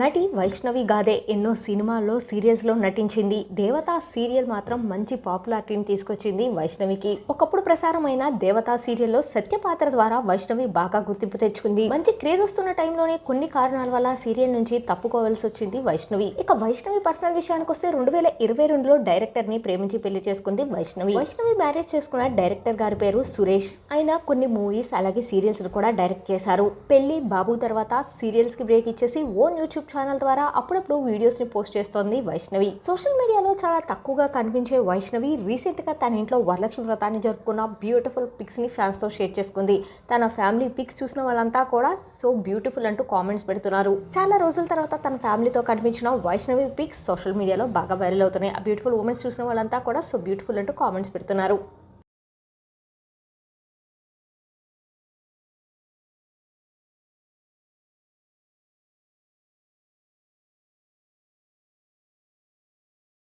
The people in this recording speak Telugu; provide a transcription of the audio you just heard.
నటి వైష్ణవి గాదే ఎన్నో సినిమాల్లో సీరియల్స్లో నటించింది. దేవతా సీరియల్ మాత్రం మంచి పాపులారిటీని తీసుకొచ్చింది వైష్ణవికి. ఒకప్పుడు ప్రసారమైన దేవతా సీరియల్లో సత్య పాత్ర ద్వారా వైష్ణవి బాగా గుర్తింపు తెచ్చుకుంది. మంచి క్రేజ్ వస్తున్న టైంలోనే కొన్ని కారణాల వల్ల సీరియల్ నుంచి తప్పుకోవాల్సి వచ్చింది వైష్ణవి. ఇక వైష్ణవి పర్సనల్ విషయానికి వస్తే రెండు వేల ఇరవై రెండులో డైరెక్టర్ని ప్రేమించి పెళ్ళి చేసుకుంది వైష్ణవి. వైష్ణవి మ్యారేజ్ చేసుకున్న డైరెక్టర్ గారి పేరు సురేష్. ఆయన కొన్ని మూవీస్ అలాగే సీరియల్స్ కూడా డైరెక్ట్ చేశారు. పెళ్ళి బాబు తర్వాత సీరియల్స్కి బ్రేక్ ఇచ్చేసి ఓన్ యూట్యూబ్ ఛానల్ ద్వారా అప్పుడప్పుడు వీడియోస్ని పోస్ట్ చేస్తోంది వైష్ణవి. సోషల్ మీడియాలో చాలా తక్కువగా కనిపించే వైష్ణవి రీసెంట్గా తన ఇంట్లో వరలక్ష్మి వ్రతాన్ని జరుపుకున్న బ్యూటిఫుల్ పిక్స్ని షేర్ చేసుకుంది. తన ఫ్యామిలీ పిక్స్ చూసిన వాళ్ళంతా కూడా సో బ్యూటిఫుల్ అంటూ కామెంట్స్ పెడుతున్నారు. చాలా రోజుల తర్వాత తన ఫ్యామిలీతో కనిపించిన వైష్ణవి పిక్స్ సోషల్ మీడియాలో బాగా వైరల్ అవుతున్నాయి. ఆ బ్యూటిఫుల్ ఉమెన్స్ చూసిన వాళ్ళంతా కూడా సో బ్యూటిఫుల్ అంటూ కామెంట్స్ పెడుతున్నారు.